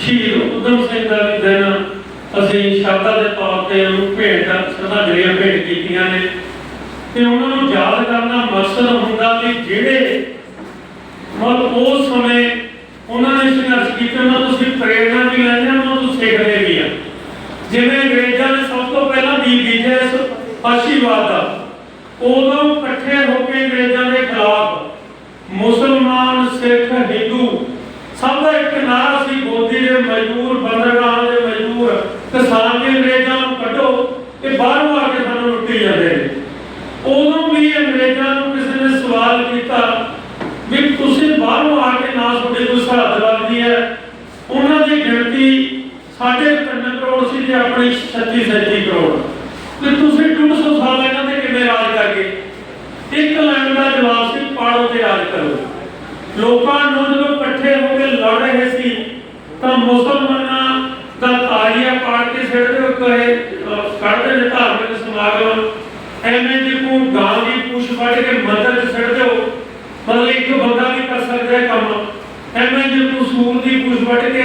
ਸ਼ਹੀਦ ਉਦਮ ਸਿੰਘ ਦਾ ਵੀ ਦਿਨ ਅਸੀਂ ਸ਼ਬਦਾਂ ਦੇ ਤੌਰ ਤੇ ਉਹਨੂੰ ਭੇਟ ਸ਼ਰਧਾਂਜਲੀਆਂ ਭੇਟ ਕੀਤੀਆਂ ਨੇ। ਤੇ ਉਹਨਾਂ ਨੂੰ ਯਾਦ ਕਰਨਾ ਮਕਸਦ ਹੁੰਦਾ ਵੀ ਜਿਹੜੇ ਮਤਲਬ ਉਸ ਸਮੇਂ ਉਹਨਾਂ ਨੇ ਸੰਘਰਸ਼ ਕੀਤਾ, ਉਹਨਾਂ ਤੋਂ ਅਸੀਂ ਪ੍ਰੇਰਣਾ ਵੀ ਲੈਂਦੇ ਉਹਨਾਂ ਤੋਂ ਸਿੱਖਦੇ ਵੀ ਆ ਜਿਵੇਂ ਅੰਗਰੇਜ਼ਾਂ ਨੇ ਸਭ ਤੋਂ ਪਹਿਲਾਂ ਬੀਜ ਬੀਜਿਆ ਇਸ ਫਾਸ਼ੀਵਾਦ ਦਾ, ਉਦੋਂ ਇਕੱਠੇ ਹੋ ਕੇ ਅੰਗਰੇਜ਼ਾਂ ਦੇ ਖਿਲਾਫ ਮੁਸਲਮਾਨ ਸਿੱਖ ਹਿੰਦੂ ਸਭ ਦਾ ਇੱਕ ਨਾਰਾ ਸੀ ਗੋਦੀ ਦੇ ਮਜ਼ਦੂਰ ਬੰਦਰਗਾਹ ਦੇ ਮਜ਼ਦੂਰ ਕਿਸਾਨ ਦੇ ਅੰਗਰੇਜ਼ਾਂ ਨੂੰ ਕੱਢੋ ਤੇ ਬਾਹਰੋਂ ਆ ਕੇ ਸਾਨੂੰ ਲੁੱਟੀ ਜਾਂਦੇ ਨੇ ਉਦੋਂ ਵੀ ਅੰਗਰੇਜ਼ਾਂ ਨੂੰ ਕਿਸੇ ਨੇ ਸਵਾਲ ਕੀਤਾ ਵੀ ਤੁਸੀਂ ਬਾਹਰੋਂ ਆ ਕੇ ਨਾ ਤੁਹਾਡੀ ਕੋਈ ਸਰਹੱਦ ਲੱਗਦੀ ਹੈ। ਉਹਨਾਂ ਦੀ ਗਿਣਤੀ ਸਾਢੇ ਤਿੰਨ ਕਰੋੜ ਸੀ ਤੇ ਆਪਣੀ 36 37 ਕਰੋੜ। ਤੇ ਤੁਸੀਂ 200 ਸਾਲ ਇਹਨਾਂ ਤੇ ਕਿਵੇਂ ਰਾਜ ਕਰ ਗਏ ਇੱਕ ਲਾਈਨ ਦਾ ਜਵਾਬ ਸੀ, ਪਾੜੋ ਤੇ ਰਾਜ ਕਰੋ। ਲੋਕਾਂ ਨੂੰ ਜਦੋਂ ਇਕੱਠੇ ਹੋ ਕੇ ਲੜ ਰਹੇ ਸੀ, ਤਾਂ ਮੁਸਲਮਾਨਾਂ ਦਾ ਤਾਰੀਆ ਪਾੜ ਕੇ ਸਿੱਟਦੇ ਹੋ ਕਹੇ ਅਹ ਕੱਢਦੇ ਨੇ ਧਾਰਮਿਕ ਸਮਾਗਮ। ਐਵੇਂ ਜੇ ਕੋ ਗਾਂ ਦੀ ਪੁੱਛ ਵੱਢ ਕੇ ਮੰਦਰ ਚ ਸਿੱਟ ਦਿਓ ਮਤਲਬ ਇੱਕ ਬੰਦਾ ਵੀ ਕਰ ਸਕਦਾ ਹੈ ਕੰਮ ਐਵੇਂ ਜੇ ਕੋ ਸੂਰ ਦੀ ਪੁੱਛ ਵੱਢ ਕੇ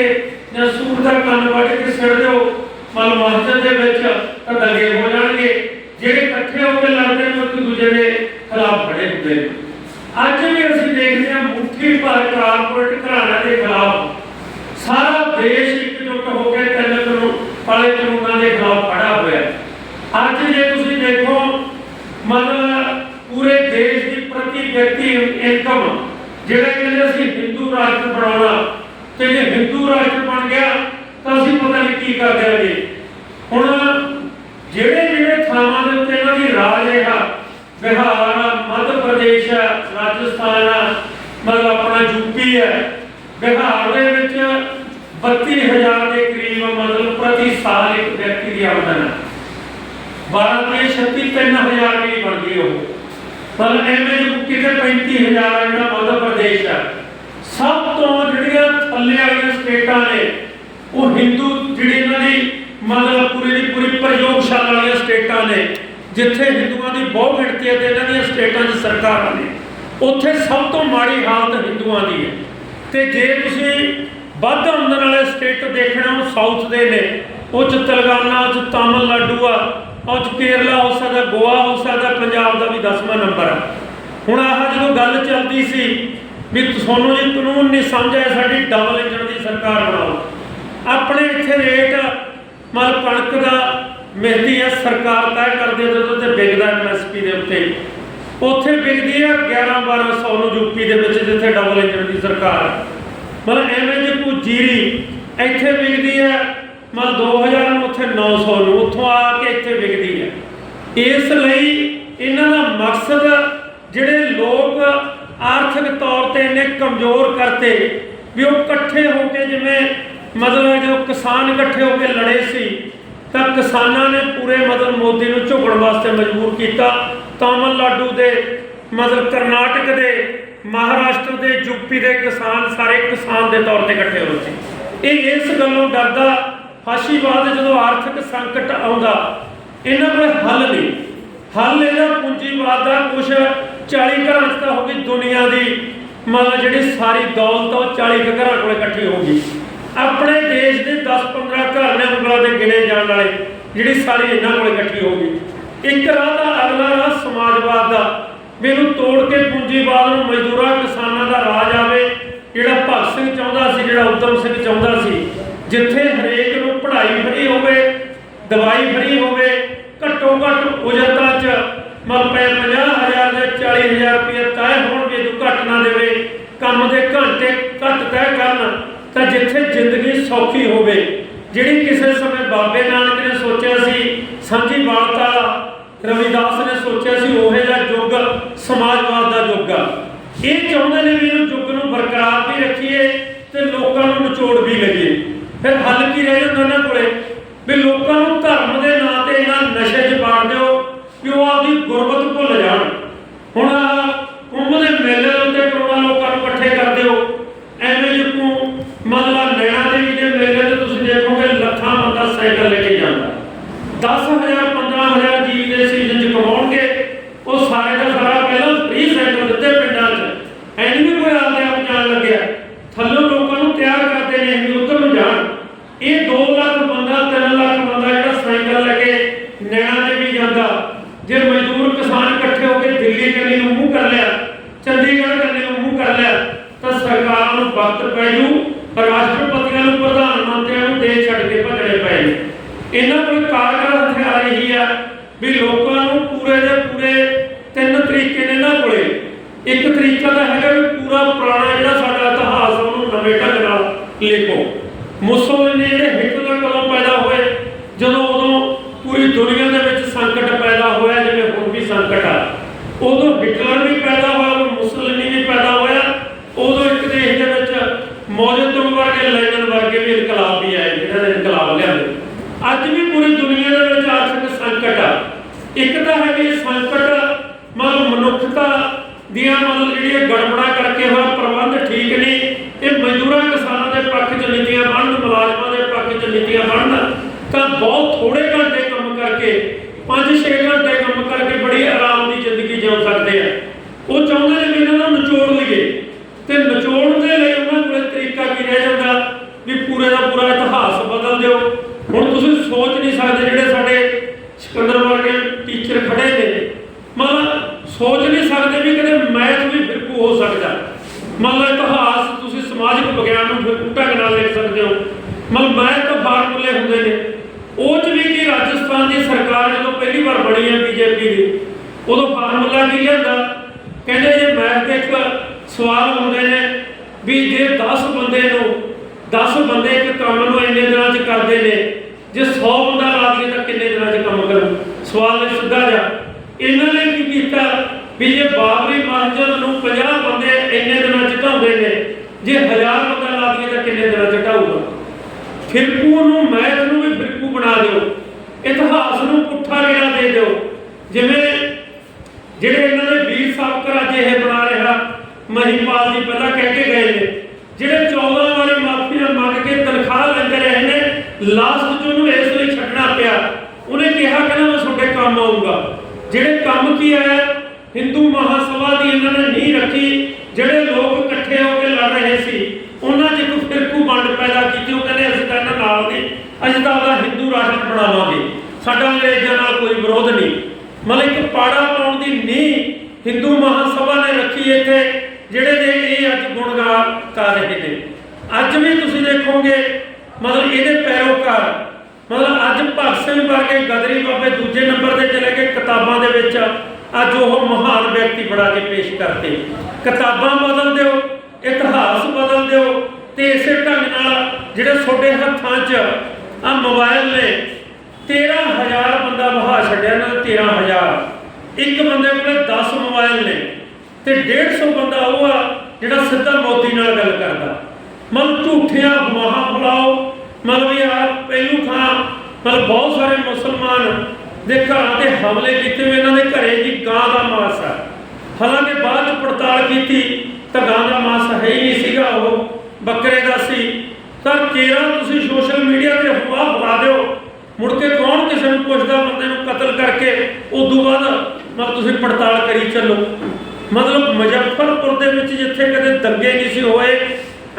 ਜਾਂ ਸੂਰ ਦਾ ਕੰਨ ਵੱਢ ਕੇ ਸਿੱਟ ਦਿਓ ਮਤਲਬ ਮਸਜਿਦ ਦੇ ਵਿੱਚ ਤਾਂ ਦੰਗੇ ਹੋ ਜਾਣਗੇ। ਜਿਹੜੇ ਇਕੱਠੇ ਹੋ ਕੇ ਲੜਦੇ ਨੇ ਇੱਕ ਦੂਜੇ ਦੇ ਖਿਲਾਫ ਖੜੇ ਹੁੰਦੇ ਨੇ। ਅੱਜ ਵੀ ਅਸੀਂ ਦੇਖਦੇ ਹਾਂ ਮੁੱਠੀ ਭਰ ਕਾਰਪੋਰੇਟ ਘਰਾਣਿਆਂ ਦੇ ਖਿਲਾਫ। ਸਾਰਾ ਦੇਸ਼ ਇਕਜੁੱਟ ਹੋ ਕੇ ਤਿੰਨ ਕਾਨੂੰਨ ਵਾਲੇ ਕਾਨੂੰਨਾਂ ਦੇ ਖਿਲਾਫ ਖੜਾ ਹੋਇਆ। ਅੱਜ ਜੇ ਤੁਸੀਂ ਦੇਖੋ ਮਤਲਬ ਪੂਰੇ ਦੇਸ਼ ਦੀ ਪ੍ਰਤੀ ਵਿਅਕਤੀ ਇਨਕਮ, ਜਿਹੜਾ ਕਹਿੰਦੇ ਅਸੀਂ ਹਿੰਦੂ ਰਾਸ਼ਟਰ ਬਣਾਉਣਾ ਤੇ ਜੇ ਹਿੰਦੂ ਰਾਸ਼ਟਰ ਬਣ ਗਿਆ ਤਾਂ ਅਸੀਂ ਪਤਾ ਨਹੀਂ ਕੀ ਕਰ ਦਿਆਂਗੇ ਹੁਣ ਜਿਹੜੇ ਜਿਹੜੇ ਥਾਵਾਂ ਦੇ ਉੱਤੇ ਇਹਨਾਂ ਦੀ ਰਾਜ ਹੈਗਾ ਬਿਹਾਰ ਆ, ਮੱਧ ਪ੍ਰਦੇਸ਼ ਹੈ ਰਾਜਸਥਾਨ ਆ, ਮਤਲਬ ਆਪਣਾ ਯੂਪੀ ਹੈ। ਬਿਹਾਰ ਦੇ ਵਿੱਚ 32000 ਦੇ ਕਰੀਬ ਮਤਲਬ ਪ੍ਰਤੀ ਸਾਲ ਇੱਕ ਵਿਅਕਤੀ ਦੀ ਆਮਦਨ ਹੈ ਭਾਰਤ ਦੇ 36 3000 ਵੀ ਬਣ ਗਈ ਉਹ। ਪਰ ਐਵੇਂ ਕਿਤੇ 35000 ਹੈ ਜਿਹੜਾ ਮੱਧ ਪ੍ਰਦੇਸ਼ ਹੈ। ਸਭ ਤੋਂ ਜਿਹੜੀਆਂ ਥੱਲੇ ਵਾਲੀਆਂ ਸਟੇਟਾਂ ਨੇ ਉਹ ਹਿੰਦੂ ਜਿਹੜੀ ਇਹਨਾਂ ਦੀ ਮਤਲਬ ਪੂਰੀ ਦੀ ਪੂਰੀ ਪ੍ਰਯੋਗਸ਼ਾਲਾ ਵਾਲੀਆਂ ਸਟੇਟਾਂ ਨੇ ਜਿੱਥੇ ਹਿੰਦੂਆਂ ਦੀ ਬਹੁ ਗਿਣਤੀ ਹੈ ਤੇ ਇਹਨਾਂ ਦੀਆਂ ਸਟੇਟਾਂ 'ਚ ਸਰਕਾਰਾਂ ਨੇ, ਉੱਥੇ ਸਭ ਤੋਂ ਮਾੜੀ ਹਾਲਤ ਹਿੰਦੂਆਂ ਦੀ ਹੈ। ਤੇ ਜੇ ਤੁਸੀਂ ਵੱਧ ਆਮਦਨ ਵਾਲੇ ਸਟੇਟ ਦੇਖਣਾ, ਉਹ ਸਾਊਥ ਦੇ ਨੇ, ਉਹ ਚ ਤੇਲੰਗਾਨਾ, ਉਹ ਚ ਤਾਮਿਲਨਾਡੂ ਆ, ਉਹ ਚ ਕੇਰਲਾ ਹੋ ਸਕਦਾ, ਗੋਆ ਹੋ ਸਕਦਾ, ਪੰਜਾਬ ਦਾ ਵੀ 10ਵਾਂ ਨੰਬਰ ਆ। ਹੁਣ ਆਹ ਜਦੋਂ ਗੱਲ ਚੱਲਦੀ ਸੀ ਵੀ ਤੁਹਾਨੂੰ ਜੀ ਕਾਨੂੰਨ ਨਹੀਂ ਸਮਝ ਆਇਆ, ਸਾਡੀ ਡਬਲ ਇੰਜਣ ਦੀ ਸਰਕਾਰ ਬਣਾਓ। ਆਪਣੇ ਇੱਥੇ ਰੇਟ ਮਤਲਬ ਕਣਕ ਦਾ ਮਿਲਦੀ ਹੈ, ਸਰਕਾਰ ਤੈਅ ਕਰਦੀ ਹੈ, ਜਦੋਂ ਤੇ ਵਿਕਦਾ ਐਮਐਸਪੀ ਦੇ ਉੱਤੇ। ਉੱਥੇ ਵਿਕਦੀ ਹੈ 11 1200 ਨੂੰ ਯੂਪੀ ਦੇ ਵਿੱਚ, ਜਿੱਥੇ ਡਬਲ ਇੰਜਨ ਦੀ ਸਰਕਾਰ ਹੈ। ਮਤਲਬ ਐਵੇਂ ਜੇ ਕੋਈ ਜੀਰੀ ਇੱਥੇ ਵਿਕਦੀ ਹੈ, ਮਤਲਬ 2000 ਨੂੰ ਉੱਥੇ 900 ਨੂੰ, ਉੱਥੋਂ ਆ ਕੇ ਇੱਥੇ ਵਿਕਦੀ ਹੈ। ਇਸ ਲਈ ਇਹਨਾਂ ਦਾ ਮਕਸਦ, ਜਿਹੜੇ ਲੋਕ ਆਰਥਿਕ ਤੌਰ ਤੇ ਇੰਨੇ ਕਮਜ਼ੋਰ ਕਰਤੇ, ਵੀ ਉਹ ਇਕੱਠੇ ਹੋ ਕੇ ਜਿਵੇਂ ਮਤਲਬ ਜਦੋਂ ਕਿਸਾਨ ਇਕੱਠੇ ਹੋ ਕੇ ਲੜੇ ਸੀ ਤਾਂ ਕਿਸਾਨਾਂ ਨੇ ਪੂਰੇ ਮਤਲਬ ਮੋਦੀ ਨੂੰ ਝੁਕਣ ਵਾਸਤੇ ਮਜਬੂਰ ਕੀਤਾ। ਤਾਮਿਲਨਾਡੂ ਦੇ ਮਤਲਬ ਕਰਨਾਟਕ ਦੇ, ਮਹਾਰਾਸ਼ਟਰ ਦੇ ਯੂਪੀ ਦੇ ਕਿਸਾਨ ਸਾਰੇ ਕਿਸਾਨ ਦੇ ਤੌਰ ਤੇ ਇਕੱਠੇ ਹੋਏ ਸੀ। ਇਹ ਇਸ ਗੱਲੋਂ ਡਰਦਾ, ਫਾਸ਼ੀਵਾਦ ਜਦੋਂ ਆਰਥਿਕ ਸੰਕਟ ਆਉਂਦਾ, ਇਹਨਾਂ ਕੋਲ ਹੱਲ ਨਹੀਂ। ਹੱਲ ਇਹਦਾ ਪੂੰਜੀਵਾਦ ਦਾ ਕੁਛ 40 ਘਰਾਂ 'ਚ ਤਾਂ ਹੋ ਗਈ ਦੁਨੀਆ ਦੀ। ਮਤਲਬ ਜਿਹੜੀ ਸਾਰੀ ਦੌਲਤ ਉਹ 40 ਕੁ ਘਰਾਂ ਕੋਲ ਇਕੱਠੀ ਹੋ ਗਈ। ਆਪਣੇ ਦੇਸ਼ ਦੇ 10-15 ਘਰ ਉਂਗਲਾਂ ਦੇ ਗਿਣੇ ਜਾਣ ਵਾਲੇ, ਜਿਹੜੀ ਸਾਰੀ ਇਹਨਾਂ ਕੋਲ ਇਕੱਠੀ ਹੋ ਗਈ। ਇੱਕ ਰਾਹ ਦਾ, ਅਗਲਾ ਰਾਹ ਸਮਾਜਵਾਦ ਦਾ। ਵੀ ਤੋੜ ਕੇ ਪੂੰਜੀਵਾਦ ਨੂੰ ਮਜ਼ਦੂਰਾਂ, ਕਿਸਾਨਾਂ ਦਾ ਰਾਜ ਆਵੇ ਜਿਹੜਾ ਭਗਤ ਸਿੰਘ ਚਾਹੁੰਦਾ ਸੀ, ਜਿਹੜਾ ਉਦਮ ਸਿੰਘ ਚਾਹੁੰਦਾ ਸੀ। ਜਿੱਥੇ ਹਰੇਕ ਨੂੰ ਪੜ੍ਹਾਈ ਫਰੀ ਹੋਵੇ, ਦਵਾਈ ਫਰੀ ਹੋਵੇ ਘੱਟੋ ਘੱਟ ਉਜਰਤਾਂ ਚ ਮਤਲਬ 50000 ਦੇ 40000 ਰੁਪਏ ਤੈਅ ਹੋਣਗੇ ਜੋ ਘੱਟ ਨਾ ਦੇਵੇ। ਕੰਮ ਦੇ ਘੰਟੇ ਘੱਟ ਤੈਅ ਕਰਨ ਤਾਂ ਜਿੱਥੇ ਜ਼ਿੰਦਗੀ ਸੌਖੀ ਹੋਵੇ, ਜਿਹੜੀ ਕਿਸੇ ਸਮੇਂ ਬਾਬੇ ਨਾਨਕ ਨੇ ਸੋਚਿਆ ਸੀ ਸਾਂਝੀ ਬਾਲਤਾ, ਰਵਿਦਾਸ ਨੇ ਸੋਚਿਆ ਸੀ, ਉਹੇ ਦਾ ਯੁੱਗ ਸਮਾਜਵਾਦ ਦਾ ਯੁੱਗ ਆ। ਇਹ ਚਾਹੁੰਦੇ ਨੇ ਵੀ ਇਹਨੂੰ ਯੁੱਗ ਨੂੰ ਬਰਕਰਾਰ ਵੀ ਰੱਖੀਏ ਤੇ ਲੋਕਾਂ ਨੂੰ ਨਿਚੋੜ ਵੀ ਲਈਏ। ਫਿਰ ਹੱਲ ਕੀ ਰਹਿ ਜਾਂਦਾ ਇਹਨਾਂ ਕੋਲੇ? ਵੀ ਲੋਕਾਂ ਨੂੰ ਧਰਮ ਦੇ ਨਾਂ ਤੇ ਇਹਨਾਂ ਨਸ਼ੇ 'ਚ ਪਾ ਦਿਓ ਕਿ ਉਹ ਆਪਦੀ ਗੁਰਬਤ ਭੁੱਲ ਜਾਣ। ਹੁਣ ਆਹ ਕੁੰਭ ਦੇ ਮੇਲੇ ਦੇ ਉੱਤੇ ਕਰੋੜਾਂ ਲੋਕਾਂ ਨੂੰ ਇਕੱਠੇ ਕਰ ਦਿਓ ਐਵੇਂ ਜਿੱਕੂ ਮਤਲਬ ਨੈਣਾ ਦੇਵੀ ਦੇ ਮੇਲੇ ਤੇ ਤੁਸੀਂ ਦੇਖੋਗੇ ਲੱਖਾਂ ਬੰਦਾ ਸਾਈਕਲ ਲੈ ਕੇ ਜਾਂਦਾ 10000 15000 ਜੀ ਦੇ ਸੀਜ਼ਨ ਚ ਕਮਾਉਣਗੇ ਉਹ ਸਾਰੇ ਦਾ ਸਾਰਾ ਪਹਿਲਾਂ ਫ੍ਰੀ ਸਾਈਕਲ ਦਿੱਤੇ ਪਿੰਡਾਂ 'ਚ ਐਨੀ ਵੀ ਕੋਈ ਆਪਦੇ ਆਪ ਜਾਣ ਲੱਗਿਆ ਥੱਲੋਂ ਲੋਕਾਂ ਨੂੰ ਤਿਆਰ ਕਰਦੇ ਨੇ ਵੀ ਉੱਧਰ ਨੂੰ ਜਾਣ ਚੱਲਦੇ ਪਏ ਨੇ ਇਹਨਾਂ ਕੋਲ ਕਾਰਗਰ ਹਥਿਆਰ ਇਹੀ ਆ ਵੀ ਲੋਕਾਂ ਨੂੰ ਪੂਰੇ ਦੇ ਪੂਰੇ ਤਿੰਨ ਤਰੀਕੇ ਨੇ ਇਹਨਾਂ ਕੋਲੇ ਇੱਕ ਤਰੀਕਾ ਤਾਂ ਹੈਗਾ ਵੀ ਪੂਰਾ ਪੁਰਾਣਾ ਜਿਹੜਾ ਸਾਡਾ ਇਤਿਹਾਸ ਆ ਉਹਨੂੰ ਨਵੇਂ ਢੰਗ ਨਾਲ ਲਿਖੋ ਮੁਸਲਮਾਨ ਜਿਹੜੇ ਹਿਟਲਰ ਕੋਲੋਂ ਪੈਦਾ ਹੋਏ ਜਦੋਂ ਉਦੋਂ ਪੂਰੀ ਦੁਨੀਆ ਦੇ ਵਿੱਚ ਸੰਕਟ ਪੈਦਾ ਹੋਇਆ ਜਿਵੇਂ ਹੁਣ ਵੀ ਸੰਕਟ ਆ ਉਦੋਂ ਹਿਟਲਰ ਵੀ ਪੈਦਾ ਹੋਇਆ ਉਦੋਂ ਮੁਸਲਿਮੀ ਵੀ ਪੈਦਾ ਹੋਇਆ ਉਦੋਂ ਇੱਕ ਦੇਸ਼ ਦੇ ਵਿੱਚ ਮੌਜੂਦ ਵਰਗੇ ਲੈਨਨ ਵਰਗੇ ਵੀ ਇਨਕਲਾਬ ਵੀ ਆਏ ਜਿਹਨਾਂ ਨੇ ਇਨਕਲਾਬ ਲਿਆਂਦੇ ਅੱਜ ਵੀ ਪੂਰੀ ਦੁਨੀਆ ਦੇ ਵਿੱਚ ਆਰਥਿਕ ਸੰਕਟ ਆ ਇੱਕ ਤਾਂ ਹੈ ਵੀ ਇਹ ਸੰਕਟ ਮਤਲਬ ਮਨੁੱਖਤਾ ਦੀਆਂ ਮਤਲਬ ਜਿਹੜੀਆਂ ਗੜਬੜਾ ਕਰਕੇ ਹੋਇਆ ਪ੍ਰਬੰਧ ਠੀਕ ਨਹੀਂ ਇਹ ਮਜ਼ਦੂਰਾਂ ਕਿਸਾਨਾਂ ਦੇ ਪੱਖ 'ਚ ਨੀਤੀਆਂ ਬਣਨ ਮੁਲਾਜ਼ਮਾਂ ਦੇ ਪੱਖ 'ਚ ਨੀਤੀਆਂ ਬਣਨ ਤਾਂ ਬਹੁਤ ਥੋੜੇ ਘੰਟੇ ਕੰਮ ਕਰਕੇ 5-6 ਘੰਟੇ ਕੰਮ ਕਰਕੇ ਬੜੀ ਆਰਾਮ ਦੀ ਜ਼ਿੰਦਗੀ ਜਿਉ ਸਕਦੇ ਆ ਉਹ ਚਾਹੁੰਦੇ ਨੇ ਵੀ ਇਹਨਾਂ ਨੂੰ ਨਿਚੋੜ ਲਈਏ ਤੇ ਨਿਚੋੜਨ ਦੇ ਲਈ ਉਹਨਾਂ ਕੋਲ ਤਰੀਕਾ ਕੀ ਰਹਿ ਜਾਂਦਾ ਵੀ ਪੂਰੇ ਦਾ ਪੂਰਾ ਇਤਿਹਾਸ ਬਦਲ ਦਿਓ ਹੁਣ ਤੁਸੀਂ ਸੋਚ ਨਹੀਂ ਸਕਦੇ ਜਿਹੜੇ ਸਾਡੇ ਸਿਕੰਦਰ ਵਰਗੇ ਟੀਚਰ ਖੜੇ ਨੇ ਮਤਲਬ ਸੋਚ ਨਹੀਂ ਸਕਦੇ ਵੀ ਕਦੇ ਮੈਥ ਵੀ ਫਿਰਕੂ ਹੋ ਸਕਦਾ ਮੰਨ ਲਓ ਇਤਿਹਾਸ ਤੁਸੀਂ ਸਮਾਜਿਕ ਵਿਗਿਆਨ ਨੂੰ ਫਿਰਕੂ ਢੰਗ ਨਾਲ ਲਿਖ ਸਕਦੇ ਹੋ ਮਤਲਬ ਮੈਥ ਤਾਂ ਫਾਰਮੂਲੇ ਹੁੰਦੇ ਨੇ ਉਹ ਚ ਵੀ ਕੀ ਰਾਜਸਥਾਨ ਦੀ ਸਰਕਾਰ ਜਦੋਂ ਪਹਿਲੀ ਵਾਰ ਬਣੀ ਹੈ ਬੀਜੇਪੀ ਦੀ ਉਦੋਂ ਫਾਰਮੂਲਾ ਕੀ ਲਿਆਂਦਾ ਕਹਿੰਦੇ ਜੇ ਮੈਥ ਦੇ ਇੱਕ ਸਵਾਲ ਹੁੰਦੇ ਨੇ ਵੀ ਜੇ 10 ਬੰਦੇ ਨੂੰ 10 ਬੰਦੇ ਇੱਕ ਕੰਮ ਨੂੰ ਇੰਨੇ ਦਿਨਾਂ 'ਚ ਕਰਦੇ ਨੇ ਜੇ 100 ਬੰਦਾ ਲਾ ਦਈਏ ਤਾਂ ਕਿੰਨੇ ਦਿਨਾਂ 'ਚ ਕੰਮ ਕਰੂ ਸਵਾਲ ਸਿੱਧਾ ਜਾ ਇਹਨਾਂ ਨੇ ਕੀ ਕੀਤਾ ਵੀ ਜੇ ਬਾਬਰੀ ਮਸਜਿਦ ਨੂੰ 50 ਬੰਦੇ ਇੰਨੇ ਦਿਨਾਂ 'ਚ ਢਾਉਂਦੇ ਨੇ, ਜੇ 1000 ਬੰਦਾ ਲਾ ਦਈਏ ਤਾਂ ਕਿੰਨੇ ਦਿਨਾਂ 'ਚ ਢਾਊਗਾ ਫਿਰਕੂ ਨੂੰ ਮੈਥ ਨੂੰ ਵੀ ਫਿਰਕੂ ਬਣਾ ਦਿਓ। ਇਤਿਹਾਸ ਨੂੰ ਪੁੱਠਾ ਰੇੜਾ ਦੇ ਦਿਓ। ਜਿਵੇਂ ਜਿਹੜੇ ਇਹਨਾਂ ਦੇ ਵੀਰ ਸਾਬਕਰ ਅੱਜ ਇਹ ਬਣਾ ਰਿਹਾ ਮਹੀਪਾਲ ਜੀ ਪਹਿਲਾਂ ਕਹਿ ਕੇ ਗਏ ਨੇ ਜਿਹੜੇ 14 ਵਾਰੀ ਮਾਫੀਆਂ ਮੰਗ ਕੇ ਤਨਖਾਹ ਲੈਂਦੇ ਰਹੇ ਨੇ ਲਾਸਟ 'ਚ ਉਹਨੂੰ ਇਸ ਲਈ ਛੱਡਣਾ ਪਿਆ ਉਹਨੇ ਕਿਹਾ ਕਹਿੰਦਾ ਮੈਂ ਤੁਹਾਡੇ ਕੰਮ ਆਊਂਗਾ ਜਿਹੜੇ ਕੰਮ ਕੀ ਹੈ ਹਿੰਦੂ ਮਹਾਸਭਾ ਦੀ ਇਹਨਾਂ ਨੇ ਨਹੀਂ ਰੱਖੀ, ਜਿਹੜੇ ਲੋਕ ਇਕੱਠੇ ਹੋ ਕੇ ਲੜ ਰਹੇ ਸੀ, ਉਹਨਾਂ 'ਚ ਇੱਕ ਫਿਰਕੂ ਵੰਡ ਪੈਦਾ ਕੀਤੀ, ਉਹ ਕਹਿੰਦੇ ਅਸੀਂ ਤਾਂ ਇਹਨਾਂ ਨਾਲ ਨਹੀਂ, ਅਸੀਂ ਤਾਂ ਆਪਦਾ ਹਿੰਦੂ ਰਾਸ਼ਟਰ ਬਣਾਵਾਂਗੇ ਸਾਡਾ ਅੰਗਰੇਜ਼ਾਂ ਨਾਲ ਕੋਈ ਵਿਰੋਧ ਨਹੀਂ। ਮਤਲਬ ਇੱਕ ਪਾੜਾ ਪਾਉਣ ਦੀ ਨੀਂਹ ਹਿੰਦੂ ਮਹਾਸਭਾ ਨੇ ਰੱਖੀ ਇੱਥੇ, ਜਿਹੜੇ ਦੇ ਇਹ ਅੱਜ ਗੁਣਗਾਨ ਕਰ ਰਹੇ ਨੇ। ਅੱਜ ਵੀ ਤੁਸੀਂ ਦੇਖੋਗੇ, ਮਤਲਬ ਇਹਦੇ ਪੈਰੋਕਾਰ ਮਤਲਬ ਅੱਜ ਭਗਤ ਸਿੰਘ ਵਰਗੇ ਗਦਰੀ ਬਾਬੇ ਦੂਜੇ ਨੰਬਰ ਤੇ ਚਲੇ ਗਏ ਕਿਤਾਬਾਂ ਦੇ ਵਿੱਚ। ਅੱਜ ਉਹ ਮਹਾਨ ਵਿਅਕਤੀ ਬਣਾ ਕੇ ਪੇਸ਼ ਕਰਤੇ ਕਿਤਾਬਾਂ ਬਦਲ ਦਿਓ, ਇਤਿਹਾਸ ਬਦਲ ਦਿਓ ਤੇ ਇਸੇ ਢੰਗ ਨਾਲ ਜਿਹੜੇ ਤੁਹਾਡੇ ਹੱਥਾਂ 'ਚ ਆ ਮੋਬਾਈਲ ਨੇ 13000 ਬੰਦਾ ਬਹਾ ਛੱਡਿਆ ਨਾ 13000 ਇੱਕ ਬੰਦੇ ਕੋਲ 10 ਮੋਬਾਈਲ ਨੇ ਤੇ 150 ਬੰਦਾ ਉਹ ਆ ਜਿਹੜਾ ਸਿੱਧਾ ਮੋਦੀ ਨਾਲ ਗੱਲ ਕਰਦਾ। ਮਨ ਝੂਠਿਆਂ, ਮਹਾ ਫਲਾਓ ਮਤਲਬ ਯਾਰ ਪਹਿਲੂ ਖਾਂ, ਮਤਲਬ ਬਹੁਤ ਸਾਰੇ ਮੁਸਲਮਾਨ ਦੇ ਘਰਾਂ ਤੇ ਹਮਲੇ ਕੀਤੇ ਹੋਏ, ਇਹਨਾਂ ਦੇ ਘਰੇ ਜੀ ਗਾਂ ਦਾ ਮਾਸ ਆ। ਹਾਲਾਂਕਿ ਬਾਅਦ ਪੜਤਾਲ ਕੀਤੀ, ਤਾਂ ਗਾਂ ਦਾ ਮਾਸ ਹੈ ਹੀ ਨਹੀਂ ਸੀਗਾ, ਉਹ ਬੱਕਰੇ ਦਾ ਸੀ। ਤਾਂ ਕੇਰਾ ਤੁਸੀਂ ਸੋਸ਼ਲ ਮੀਡੀਆ ਤੇ ਅਫਵਾਹ ਫਲਾ ਦਿਓ। ਮੁੜ ਕੇ ਕੌਣ ਕਿਸੇ ਨੂੰ ਪੁੱਛਦਾ, ਬੰਦੇ ਨੂੰ ਕਤਲ ਕਰਕੇ, ਉਦੋਂ ਬਾਅਦ ਮਤਲਬ ਤੁਸੀਂ ਪੜਤਾਲ ਕਰੀ ਚੱਲੋ। ਮਤਲਬ ਮੁਜ਼ੱਫਰਪੁਰ ਦੇ ਵਿੱਚ ਜਿੱਥੇ ਕਦੇ ਦੰਗੇ ਨਹੀਂ ਸੀ ਹੋਏ,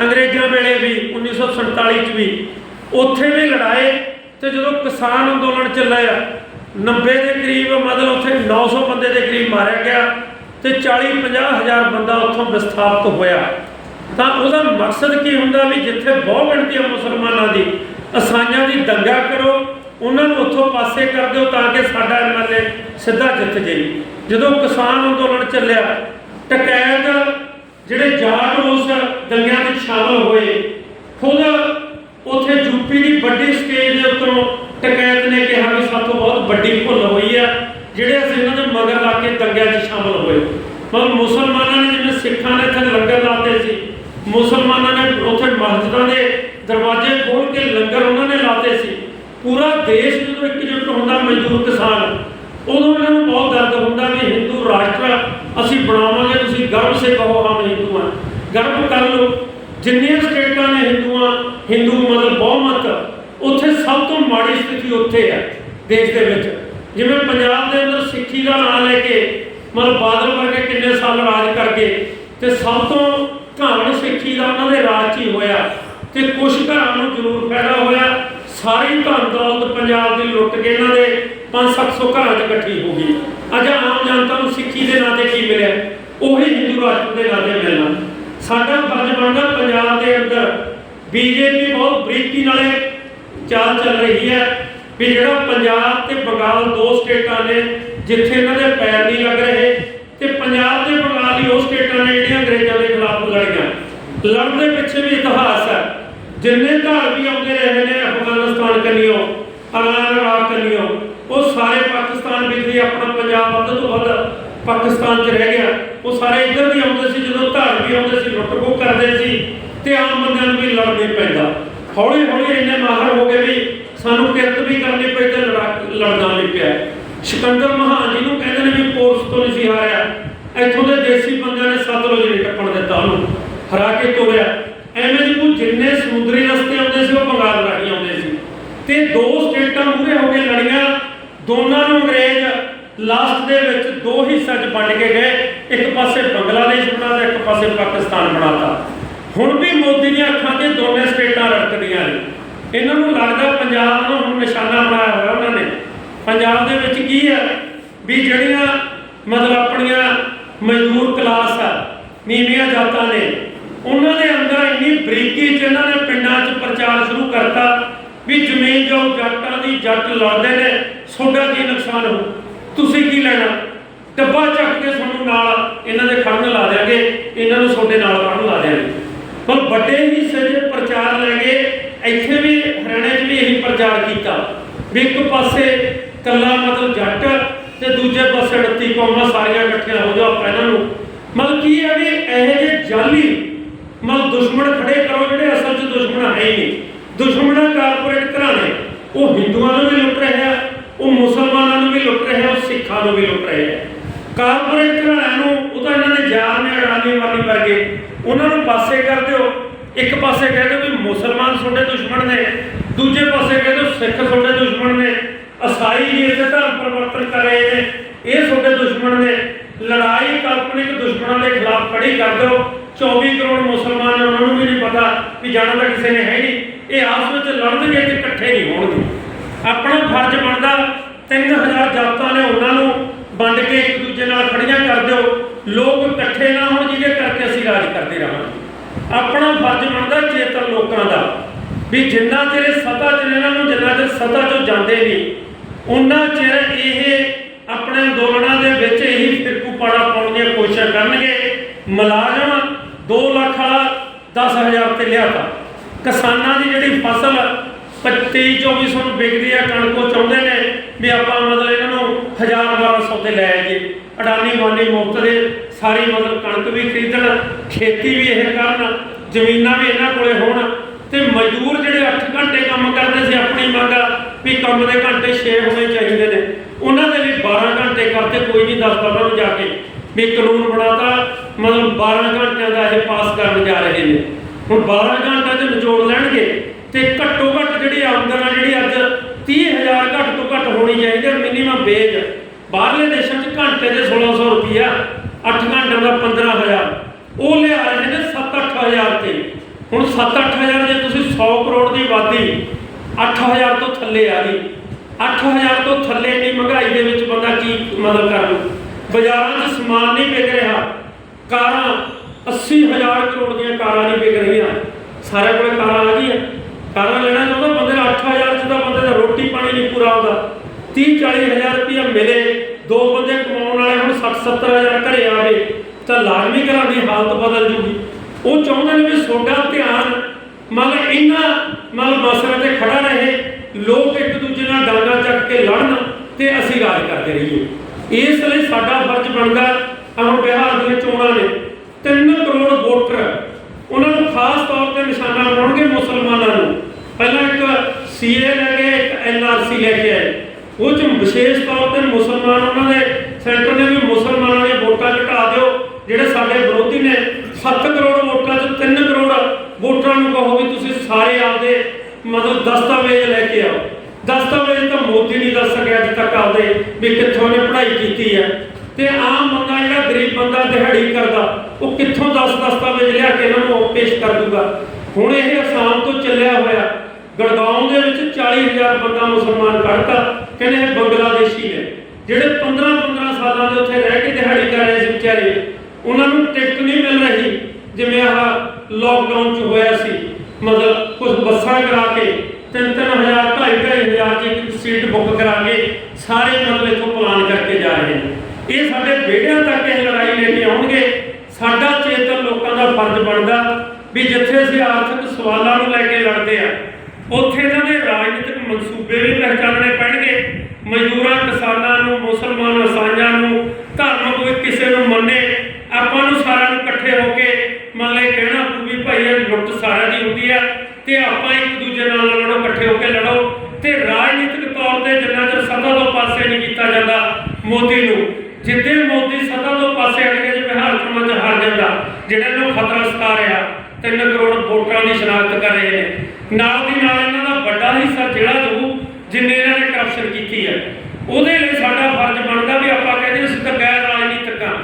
ਅੰਗਰੇਜ਼ਾਂ ਵੇਲੇ ਵੀ 1947 ਚ ਵੀ ਉੱਥੇ ਵੀ ਲੜਾਏ ਤੇ ਜਦੋਂ ਕਿਸਾਨ ਅੰਦੋਲਨ ਚੱਲਿਆ 90 ਦੇ ਕਰੀਬ ਮਤਲਬ ਉੱਥੇ 900 ਬੰਦੇ ਦੇ ਕਰੀਬ ਮਾਰਿਆ ਗਿਆ ਤੇ 40 50 ਹਜ਼ਾਰ ਬੰਦਾ ਉੱਥੋਂ ਵਿਸਥਾਪਿਤ ਹੋਇਆ। ਤਾਂ ਉਹਦਾ ਮਕਸਦ ਕੀ ਹੁੰਦਾ ਵੀ ਜਿੱਥੇ ਬਹੁ ਗਿਣਤੀ ਹੈ ਮੁਸਲਮਾਨਾਂ ਦੀ, ਅਸਾਈਆਂ ਦੀ ਦੰਗਾ ਕਰੋ, ਉਹਨਾਂ ਨੂੰ ਉੱਥੋਂ ਪਾਸੇ ਕਰ ਦਿਓ ਤਾਂ ਕਿ ਸਾਡਾ ਐਮਐਲਏ ਸਿੱਧਾ ਜਿੱਤ ਜਾਈ ਜਦੋਂ ਕਿਸਾਨ ਅੰਦੋਲਨ ਚੱਲਿਆ, ਟਕੈਤ ਜਿਹੜੇ ਜਾਟ ਉਸ ਦੰਗਿਆਂ ਵਿੱਚ ਸ਼ਾਮਲ ਹੋਏ, ਖੁਦ ਉਥੇ ਯੂਪੀ ਦੀ ਵੱਡੀ ਸਟੇਜ ਦੇ ਉੱਤੋਂ ਟਕੈਤ ਨੇ ਕਿਹਾ ਵੀ ਸਾਥੋਂ ਬਹੁਤ ਵੱਡੀ ਭੁੱਲ ਹੋਈ ਆ, ਜਿਹੜੇ ਅਸੀਂ ਇਹਨਾਂ ਦੇ ਮਗਰ ਲਾ ਕੇ ਦੰਗਿਆਂ 'ਚ ਸ਼ਾਮਲ ਹੋਏ। ਮਤਲਬ ਮੁਸਲਮਾਨਾਂ ਨੇ ਜਿਵੇਂ ਸਿੱਖਾਂ ਨੇ ਇੱਥੇ ਲੰਗਰ ਲਾਤੇ ਸੀ, ਮੁਸਲਮਾਨਾਂ ਨੇ ਉੱਥੇ ਮਸਜਿਦਾਂ ਦੇ ਦਰਵਾਜ਼ੇ ਖੋਲ ਕੇ ਲੰਗਰ ਉਹਨਾਂ ਨੇ ਲਾਤੇ ਸੀ। ਪੂਰਾ ਦੇਸ਼ ਜਦੋਂ ਇਕਜੁੱਟ ਹੁੰਦਾ, ਮਜ਼ਦੂਰ ਕਿਸਾਨ, ਉਦੋਂ ਇਹਨਾਂ ਨੂੰ ਬਹੁਤ ਦਰਦ ਹੁੰਦਾ ਵੀ ਹਿੰਦੂ ਰਾਸ਼ਟਰ ਅਸੀਂ ਬਣਾਵਾਂਗੇ, ਤੁਸੀਂ ਗਰਵ ਸੇ ਕਹੋ ਹਮ ਹਿੰਦੂ ਹਾਂ ਗਰਵ ਕਰ ਲਓ ਜਿੰਨੀਆਂ ਹਿੰਦੂ ਮਤਲਬ ਬਹੁਮਤ ਉੱਥੇ ਸਭ ਤੋਂ ਮਾੜੀ ਸਥਿਤੀ ਉੱਥੇ ਹੈ, ਦੇਸ਼ ਦੇ ਵਿੱਚ। ਜਿਵੇਂ ਪੰਜਾਬ ਦੇ ਅੰਦਰ ਸਿੱਖੀ ਦਾ ਨਾਂ ਲੈ ਕੇ, ਮਤਲਬ ਬਾਦਲ ਵਰਗੇ ਕਿੰਨੇ ਸਾਲ ਰਾਜ ਕਰਕੇ ਤੇ ਸਭ ਤੋਂ ਘਾਣ ਸਿੱਖੀ ਦਾ ਉਹਨਾਂ ਦੇ ਰਾਜ 'ਚ ਹੀ ਹੋਇਆ। ਤੇ ਕੁਝ ਘਰਾਂ ਨੂੰ ਜ਼ਰੂਰ ਫਾਇਦਾ ਹੋਇਆ। ਸਾਰੀ ਧਨ ਦੌਲਤ ਪੰਜਾਬ ਦੀ ਲੁੱਟ ਕੇ ਇਹਨਾਂ ਦੇ 5-700 ਘਰਾਂ 'ਚ ਇਕੱਠੀ ਹੋ ਗਈ। ਅੱਜ ਆਮ ਜਨਤਾ ਨੂੰ ਸਿੱਖੀ ਦੇ ਨਾਂ ਤੇ ਕੀ ਮਿਲਿਆ? ਉਹੀ ਹਿੰਦੂ ਰਾਸ਼ਟਰ ਦੇ ਨਾਂ ਤੇ ਮਿਲਣਾ। ਸਾਡਾ ਫਰਜ਼ ਬਣਦਾ ਪੰਜਾਬ ਦੇ ਅੰਦਰ। ਬੀਜੇਪੀ ਬਹੁਤ ਬਰੀਕੀ ਨਾਲ ਚਾਲ ਚੱਲ ਰਹੀ ਹੈ ਵੀ ਜਿਹੜਾ ਪੰਜਾਬ ਤੇ ਬੰਗਾਲ ਦੋ ਸਟੇਟਾਂ ਨੇ, ਜਿੱਥੇ ਇਹਨਾਂ ਦੇ ਪੈਰ ਨਹੀਂ ਲੱਗ ਰਹੇ ਤੇ ਪੰਜਾਬ ਤੇ ਬੰਗਾਲ ਹੀ ਉਹ ਸਟੇਟਾਂ ਨੇ ਜਿਹੜੀਆਂ ਅੰਗਰੇਜ਼ਾਂ ਦੇ ਖਿਲਾਫ ਲੜੀਆਂ। ਲੜਨ ਦੇ ਪਿੱਛੇ ਵੀ ਇਤਿਹਾਸ ਹੈ। ਜਿੰਨੇ ਘਰ ਵੀ ਆਉਂਦੇ ਰਹੇ ਨੇ ਅਫਗਾਨਿਸਤਾਨ ਕੰਨਿਓ ਇਰਾਨ ਇਰਾਕ ਕੰਨਿਓ, ਉਹ ਸਾਰੇ ਪਾਕਿਸਤਾਨ ਵਿੱਚ ਹੀ ਆਪਣਾ ਪੰਜਾਬ ਵੱਧ ਤੋਂ ਵੱਧ ਪਾਕਿਸਤਾਨ 'ਚ ਰਹਿ ਗਿਆ। ਉਹ ਸਾਰੇ ਇੱਧਰ ਵੀ ਆਉਂਦੇ ਸੀ, ਜਦੋਂ ਧਾਰ ਵੀ ਆਉਂਦੇ ਸੀ, ਲੁੱਟ ਖੋਹ ਕਰਦੇ ਸੀ। ਤੇ ਆਮ ਬੰਦਿਆਂ ਨੂੰ ਵੀ ਲੜਨੇ ਪੈਂਦਾ। ਹੌਲੀ ਹੌਲੀ ਇੰਨੇ ਮਾਹਰ ਹੋ ਗਏ ਵੀ ਸਾਨੂੰ ਕਿਰਤ ਵੀ ਕਰਨੀ ਪਈ ਤੇ ਲੜਨਾ ਵੀ ਪਿਆ। ਸਿਕੰਦਰ ਮਹਾਨ ਜੀ ਨੂੰ ਕਹਿੰਦੇ ਨੇ ਵੀ ਪੋਰਸ ਤੋਂ ਨਹੀਂ ਹਾਰਿਆ। ਇੱਥੋਂ ਦੇ ਦੇਸੀ ਬੰਦਿਆਂ ਨੇ ਸਤਲੁਜ ਨਹੀਂ ਟੱਪਣ ਦਿੱਤਾ ਉਹਨੂੰ। ਹਰਾ ਕੇ ਤੋੜਿਆ। ਐਵੇਂ ਜਿਹੇ ਜਿੰਨੇ ਸਮੁੰਦਰੀ ਰਸਤੇ ਆਉਂਦੇ ਸੀ, ਉਹ ਬੰਗਾਲ ਰਾਹੀਂ ਆਉਂਦੇ ਸੀ। ਤੇ ਦੋ ਸਟੇਟਾਂ ਮੂਹਰੇ ਹੋ ਕੇ ਲੜੀਆਂ। ਦੋਨਾਂ ਨੂੰ ਅੰਗਰੇਜ਼ ਲਾਸਟ ਦੇ ਵਿੱਚ ਦੋ ਹਿੱਸਿਆਂ 'ਚ ਵੰਡ ਕੇ ਗਏ। ਇੱਕ ਪਾਸੇ ਬੰਗਲਾਦੇਸ਼ ਬਣਾ ਬਣਾਤਾ, ਇੱਕ ਪਾਸੇ ਪਾਕਿਸਤਾਨ ਬਣਾਤਾ। ਹੁਣ ਵੀ ਮੋਦੀ ਦੀਆਂ ਅੱਖਾਂ 'ਤੇ ਦੋਨੇ ਸਟੇਟਾਂ ਰੜਕਦੀਆਂ ਨੇ। ਇਹਨਾਂ ਨੂੰ ਲੱਗਦਾ ਪੰਜਾਬ ਨੂੰ ਹੁਣ ਨਿਸ਼ਾਨਾ ਬਣਾਇਆ ਹੋਇਆ ਉਹਨਾਂ ਨੇ। ਪੰਜਾਬ ਦੇ ਵਿੱਚ ਕੀ ਹੈ ਵੀ ਜਿਹੜੀਆਂ ਮਤਲਬ ਆਪਣੀਆਂ ਮਜ਼ਦੂਰ ਕਲਾਸ ਆ, ਨੀਵੀਆਂ ਜਾਤਾਂ ਨੇ, ਉਹਨਾਂ ਦੇ ਅੰਦਰ ਇੰਨੀ ਬਰੀਕੀ ਚ ਇਹਨਾਂ ਨੇ ਪਿੰਡਾਂ 'ਚ ਪ੍ਰਚਾਰ ਸ਼ੁਰੂ ਕਰਤਾ ਵੀ ਜ਼ਮੀਨ ਜੋ ਜੱਟਾਂ ਦੀ ਜੱਟ ਲੜਦੇ ਨੇ ਤੁਹਾਡਾ ਕੀ ਨੁਕਸਾਨ ਹੋ ਤੁਸੀਂ ਕੀ ਲੈਣਾ? ਡੱਬਾ ਚੱਕ ਕੇ ਤੁਹਾਨੂੰ ਨਾਲ ਇਹਨਾਂ ਦੇ ਖੜਨ ਲਾ ਦਿਆਂਗੇ, ਇਹਨਾਂ ਨੂੰ ਤੁਹਾਡੇ ਨਾਲ ਖੜਨ ਲਾ ਦਿਆਂਗੇ। ਪਰ ਵੱਡੇ ਹਿੱਸੇ 'ਚ ਪ੍ਰਚਾਰ ਲੈ ਗਏ ਇੱਥੇ ਵੀ ਹਰਿਆਣੇ 'ਚ ਵੀ ਇਹੀ ਪ੍ਰਚਾਰ ਕੀਤਾ। ਵੀ ਇੱਕ ਪਾਸੇ ਕੱਲਾ ਮਤਲਬ ਜੱਟ ਤੇ ਦੂਜੇ ਪਾਸੇ 38 ਕੌਮਾਂ ਸਾਰੀਆਂ ਇਕੱਠੀਆਂ ਹੋ ਜਾਓ ਆਪਾਂ ਇਹਨਾਂ ਨੂੰ। ਮਤਲਬ ਕੀ ਹੈ ਵੀ ਇਹੋ ਜਿਹੇ ਜਾਲੀ ਮਤਲਬ ਦੁਸ਼ਮਣ ਖੜੇ ਕਰੋ ਜਿਹੜੇ ਅਸਲ 'ਚ ਦੁਸ਼ਮਣ ਹੈ ਹੀ ਨਹੀਂ। ਦੁਸ਼ਮਣ ਕਾਰਪੋਰੇਟ ਘਰਾਣੇ ਉਹ ਹਿੰਦੂਆਂ ਨੂੰ ਵੀ ਲੁੱਟ ਰਹੇ ਆ, ਉਹ ਮੁਸਲਮਾਨਾਂ ਨੂੰ ਵੀ ਲੁੱਟ ਰਿਹਾ ਉਹ ਸਿੱਖਾਂ ਨੂੰ ਵੀ ਲੁੱਟ ਰਹੇ ਆ। ਕਾਰਪੋਰੇਟ ਘਰਾਣਿਆਂ ਨੂੰ ਉਹ ਤਾਂ ਇਹਨਾਂ ਨੇ ਜਾਨ ਨੇ ਅਡਾਨੀ ਵਾਲੀ ਵਰਗੇ ਉਹਨਾਂ ਨੂੰ ਪਾਸੇ ਕਰ ਦਿਓ। ਇੱਕ ਪਾਸੇ ਕਹਿ ਦਿਓ ਵੀ ਮੁਸਲਮਾਨ ਤੁਹਾਡੇ ਦੁਸ਼ਮਣ ਨੇ, ਦੂਜੇ ਪਾਸੇ ਕਹਿ ਦਿਓ ਸਿੱਖ ਤੁਹਾਡੇ ਦੁਸ਼ਮਣ ਨੇ, ਅਸਾਈ ਜੀ ਇਸੇ ਧਰਮ ਪਰਿਵਰਤਨ ਕਰ ਰਹੇ ਨੇ, ਇਹ ਤੁਹਾਡੇ ਦੁਸ਼ਮਣ ਨੇ। ਲੜਾਈ ਕਾਲਪਨਿਕ ਦੁਸ਼ਮਣਾਂ ਦੇ ਖਿਲਾਫ ਖੜੀ ਕਰ ਦਿਓ। 24 ਕਰੋੜ ਮੁਸਲਮਾਨ ਨੇ ਉਹਨਾਂ ਨੂੰ ਵੀ ਨਹੀਂ ਪਤਾ ਵੀ ਜਾਣਾ ਤਾਂ ਕਿਸੇ ਨੇ ਹੈ ਨਹੀਂ। ਇਹ ਆਪਸ ਵਿੱਚ ਲੜਨਗੇ ਤੇ ਇਕੱਠੇ ਨਹੀਂ ਹੋਣਗੇ। ਆਪਣਾ ਫਰਜ਼ ਬਣਦਾ 3000 ਜਾਤਾਂ ਨੇ ਉਹਨਾਂ ਨੂੰ ਵੰਡ ਕੇ ਇੱਕ ਦੂਜੇ ਨਾਲ ਖੜੀਆਂ ਕਰ ਦਿਓ। ਲੋਕ ਇਕੱਠੇ ਨਾ ਹੋਣ ਜਿਹਦੇ ਕਰਕੇ ਅਸੀਂ ਰਾਜ ਕਰਦੇ ਰਹਾਂਗੇ। ਆਪਣਾ ਫਰਜ਼ ਬਣਦਾ ਚੇਤਨ ਲੋਕਾਂ ਦਾ ਵੀ ਜਿੰਨਾ ਚਿਰ ਸਤਾ 'ਚ ਇਹਨਾਂ ਨੂੰ, ਜਿੰਨਾ ਚਿਰ ਸੱਤਾ 'ਚੋਂ ਜਾਂਦੇ ਨਹੀਂ ਉਹਨਾਂ ਚਿਰ ਇਹ ਆਪਣੇ ਅੰਦੋਲਨਾਂ ਦੇ ਵਿੱਚ ਇਹੀ ਫਿਰਕੂ ਪਾੜਾ ਪਾਉਣ ਦੀਆਂ ਕੋਸ਼ਿਸ਼ਾਂ ਕਰਨਗੇ। ਮੁਲਾਜ਼ਮ 2 ਲੱਖ ਵਾਲਾ 10000 ਤੇ ਲਿਆਤਾ। ਕਿਸਾਨਾਂ ਦੀ ਜਿਹੜੀ ਫਸਲ 23 2400 ਨੂੰ ਵਿਕਦੀ ਆ ਕਣਕ ਚਾਹੁੰਦੇ ਨੇ ਵੀ ਆਪਾਂ ਮਤਲਬ ਇਹਨਾਂ ਨੂੰ 1000 1200 ਤੇ ਲੈ ਆਈਏ। ਅਡਾਨੀ ਵਾਨੀ ਮੁਫਤ ਦੇ ਸਾਰੀ ਮਤਲਬ ਕਣਕ ਵੀ ਖਰੀਦਣ, ਖੇਤੀ ਵੀ ਇਹ ਕਰਨ, ਜ਼ਮੀਨਾਂ ਵੀ ਇਹਨਾਂ ਕੋਲੇ ਹੋਣ ਤੇ ਮਜ਼ਦੂਰ ਜਿਹੜੇ 8 ਘੰਟੇ ਕੰਮ ਕਰਦੇ ਸੀ ਆਪਣੀ ਮੰਗ ਵੀ ਕੰਮ ਦੇ ਘੰਟੇ 6 ਹੋਣੇ ਚਾਹੀਦੇ ਨੇ। ਉਹਨਾਂ ਦੇ ਲਈ 12 ਘੰਟੇ ਕਰਤੇ ਕੋਈ ਨਹੀਂ ਦੱਸਦਾ ਉਹਨਾਂ ਨੂੰ ਜਾ ਕੇ ਵੀ ਕਾਨੂੰਨ ਬਣਾਤਾ, ਮਤਲਬ 12 ਘੰਟਿਆਂ ਦਾ ਇਹ ਪਾਸ ਕਰਨ ਜਾ ਰਹੇ ਨੇ। ਹੁਣ 12 ਘੰਟਿਆਂ 'ਚ ਨਿਚੋੜ ਲੈਣਗੇ ਤੇ ਘੱਟੋ ਘੱਟ ਜਿਹੜੀ ਆਮਦਨ ਆ ਜਿਹੜੀ ਅੱਜ 30000 ਘੱਟ ਤੋਂ ਘੱਟ ਹੋਣੀ ਚਾਹੀਦੀ ਹੈ ਮਿਨੀਮਮ ਵੇਜ ਬਾਹਰਲੇ ਦੇਸ਼ਾਂ 'ਚ ਘੰਟੇ ਦੇ 1600 ਰੁਪਿਆ 8 ਘੰਟਿਆਂ ਦਾ 15000 ਉਹ ਲਿਆ ਰਹੇ ਨੇ 7-8000 ਤੇ। ਹੁਣ 7-8000 ਜੇ ਤੁਸੀਂ 100 ਕਰੋੜ ਦੀ ਆਬਾਦੀ 8000 ਤੋਂ ਥੱਲੇ ਆ ਗਈ। 8000 ਤੋਂ ਥੱਲੇ ਦੀ ਮਹਿੰਗਾਈ ਦੇ ਵਿੱਚ ਬੰਦਾ ਕੀ ਮਦਦ ਕਰ ਲੂ ਬਾਜ਼ਾਰਾਂ 'ਚ ਸਮਾਨ ਨਹੀਂ ਵਿਕ ਰਿਹਾ। ਕਾਰਾਂ 80000 ਕਰੋੜ ਦੀਆਂ ਕਾਰਾਂ ਨਹੀਂ ਵਿਕ ਰਹੀਆਂ। ਸਾਰਿਆਂ ਕੋਲ ਕਾਰਾਂ ਆ ਗਈਆਂ। ਕਾਰਾਂ ਲੈਣਾ ਚਾਹੁੰਦਾ ਬੰਦੇ ਦਾ 8000 'ਚ ਤਾਂ ਬੰਦੇ ਦਾ ਰੋਟੀ ਪਾਣੀ ਨਹੀਂ ਪੂਰਾ ਹੁੰਦਾ 30 40000 ਰੁਪਇਆ ਮਿਲੇ, ਦੋ ਬੰਦੇ ਕਮਾਉਣ ਵਾਲੇ ਹੁਣ 60 70000 ਘਰੇ ਆਵੇ ਤਾਂ ਲਾਜ਼ਮੀ ਘਰਾਂ ਦੀ ਹਾਲਤ ਬਦਲ ਜੂਗੀ। ਉਹ ਚਾਹੁੰਦੇ ਨੇ ਵੀ ਤੁਹਾਡਾ ਧਿਆਨ ਮਤਲਬ ਇਹਨਾਂ ਮਤਲਬ ਮਸਲੇ ਤੇ ਖੜਾ ਰਹੇ, ਲੋਕ ਇੱਕ ਦੂਜੇ ਨਾਲ ਡਾਂਗਾ ਚੱਕ ਕੇ ਲੜਨ ਤੇ ਅਸੀਂ ਰਾਜ ਕਰਦੇ ਰਹੀਏ। ਇਸ ਲਈ ਸਾਡਾ ਫਰਜ਼ ਬਣਦਾ, ਆਹ ਬਿਹਾਰ ਦੇ ਵਿੱਚ ਚੋਣਾਂ ਨੇ 3 ਕਰੋੜ ਵੋਟਰ ਉਹਨਾਂ ਨੂੰ ਖਾਸ ਤੌਰ ਤੇ ਨਿਸ਼ਾਨਾ ਬਣਾਉਣਗੇ ਮੁਸਲਮਾਨਾਂ ਨੂੰ ਪਹਿਲਾਂ ਇੱਕ ਸੀਏ ਲੈ ਕੇ ਇੱਕ ਐਨਆਰਸੀ ਲੈ ਕੇ ਆਏ ਉਹ ਚ ਵਿਸ਼ੇਸ਼ ਤੌਰ ਤੇ ਮੁਸਲਮਾਨ ਉਹਨਾਂ ਦੇ ਸੈਂਟਰ ਨੇ ਵੀ ਮੁਸਲਮਾਨਾਂ ਦੀਆਂ ਵੋਟਾਂ ਘਟਾ ਦਿਓ ਜਿਹੜੇ ਸਾਡੇ ਵਿਰੋਧੀ ਨੇ 7 ਕਰੋੜ ਵੋਟਾਂ ਚ 3 ਕਰੋੜ ਵੋਟਰਾਂ ਨੂੰ ਕਹੋ ਵੀ ਤੁਸੀਂ ਸਾਰੇ ਆਪਦੇ ਮਤਲਬ ਦਸਤਾਵੇਜ਼ ਲੈ ਕੇ ਆਓ ਦਸਤਾਵੇਜ਼ ਤਾਂ ਮੋਦੀ ਨਹੀਂ ਦੱਸ ਸਕਿਆ ਅੱਜ ਤੱਕ ਆਪਦੇ ਵੀ ਕਿੱਥੋਂ ਨੇ ਪੜ੍ਹਾਈ ਕੀਤੀ ਹੈ ਤੇ ਆਮ ਬੰਦਾ ਜਿਹੜਾ ਗਰੀਬ ਬੰਦਾ ਦਿਹਾੜੀ ਕਰਦਾ, ਉਹ ਕਿੱਥੋਂ 10 ਦਸਤਾਵੇਜ਼ ਲਿਆ ਕੇ ਇਹਨਾਂ ਨੂੰ ਪੇਸ਼ ਕਰ ਦੂਗਾ? ਹੁਣ ਇਹ ਆਸਾਮ ਤੋਂ ਚੱਲਿਆ ਹੋਇਆ, ਗੜਗਾਉਂ ਦੇ ਵਿੱਚ 40000 ਬੰਦਾ ਮੁਸਲਮਾਨ ਕੱਢਤਾ ਕਹਿੰਦੇ ਇਹ ਬੰਗਲਾਦੇਸ਼ੀ ਨੇ। ਜਿਹੜੇ 15 15 ਸਾਲਾਂ ਦੇ ਉੱਥੇ ਰਹਿ ਕੇ ਦਿਹਾੜੀ ਕਰ ਰਹੇ ਸੀ ਵਿਚਾਰੇ, ਉਹਨਾਂ ਨੂੰ ਟਿਕਟ ਨਹੀਂ ਮਿਲ ਰਹੀ, ਜਿਵੇਂ ਆਹ ਲੋਕਡਾਊਨ ਚ ਹੋਇਆ ਸੀ। ਮਤਲਬ ਕੁਝ ਬੱਸਾਂ ਕਰਾ ਕੇ ਤਿੰਨ ਤਿੰਨ ਹਜ਼ਾਰ, ਢਾਈ ਢਾਈ ਹਜ਼ਾਰ ਦੀ ਇੱਕ ਸੀਟ ਬੁੱਕ ਕਰਾ ਕੇ ਸਾਰੇ ਮਤਲਬ ਇੱਥੋਂ ਪਲਾਨ ਕਰਕੇ ਜਾ ਰਹੇ ਨੇ। ਇਹ ਸਾਡੇ ਵਿਹੜਿਆਂ ਤੱਕ ਇਹ ਲੜਾਈ ਲੈ ਕੇ ਆਉਣਗੇ। ਸਾਡਾ ਚੇਤਨ ਲੋਕਾਂ ਦਾ ਫਰਜ਼ ਬਣਦਾ ਵੀ ਜਿੱਥੇ ਅਸੀਂ ਆਰਥਿਕ ਸਵਾਲਾਂ ਨੂੰ ਲੈ ਕੇ ਲੜਦੇ ਆ ਉੱਥੇ ਇਹਨਾਂ ਦੇ ਰਾਜਨੀਤਿਕ ਮਨਸੂਬੇ ਵੀ ਪਹਿਚਾਨਣੇ ਪੈਣਗੇ। ਮਜ਼ਦੂਰਾਂ, ਕਿਸਾਨਾਂ ਨੂੰ, ਮੁਸਲਮਾਨ, ਇਸਾਈਆਂ ਨੂੰ, ਧਰਮ ਕੋਈ ਕਿਸੇ ਨੂੰ ਮੰਨੇ। ਆਪਾਂ ਨੂੰ ਸਾਰਿਆਂ ਨੂੰ ਇਕੱਠੇ ਹੋ ਕੇ ਮੰਨ ਲੈ ਕਹਿਣਾ ਪਊ ਵੀ ਭਾਈ ਇਹ ਲੁੱਟ ਸਾਰਿਆਂ ਦੀ ਹੁੰਦੀ ਆ ਤੇ ਆਪਾਂ ਇੱਕ ਦੂਜੇ ਨਾਲ ਲੜੋ ਇਕੱਠੇ ਹੋ ਕੇ ਲੜੋ। ਤੇ ਰਾਜਨੀਤਿਕ ਤੌਰ ਤੇ ਜਿੰਨਾ ਚਿਰ ਸੱਤਾ ਤੋਂ ਪਾਸੇ ਨਹੀਂ ਕੀਤਾ ਜਾਂਦਾ ਮੋਦੀ ਨੂੰ ਜਿੱਦੇ ਮੋਦੀ ਸਦਾ ਤੋਂ ਪਾਸੇ ਹਟ ਕੇ ਜਿਵੇਂ ਹਾਲ ਚੋਣਾਂ 'ਚ ਹਾਰ ਜਾਂਦਾ, ਜਿਹੜਾ ਨੂੰ ਖਤਰਾ ਸਤਾ ਰਿਹਾ 3 ਕਰੋੜ ਵੋਟਰਾਂ ਦੀ ਸ਼ਨਾਖਤ ਕਰ ਰਹੇ ਨੇ। ਨਾਲ ਦੀ ਨਾਲ ਇਹਨਾਂ ਦਾ ਵੱਡਾ ਹਿੱਸਾ ਜਿਹੜਾ ਦੂ ਜਿੰਨੇ ਇਹਨਾਂ ਨੇ ਕਰਪਸ਼ਨ ਕੀਤੀ ਹੈ। ਉਹਦੇ ਲਈ ਸਾਡਾ ਫਰਜ਼ ਬਣਦਾ ਵੀ ਆਪਾਂ ਕਹਿੰਦੇ ਅਸੀਂ ਤਾਂ ਗੈਰ ਰਾਜਨੀਤਿਕ ਹਾਂ।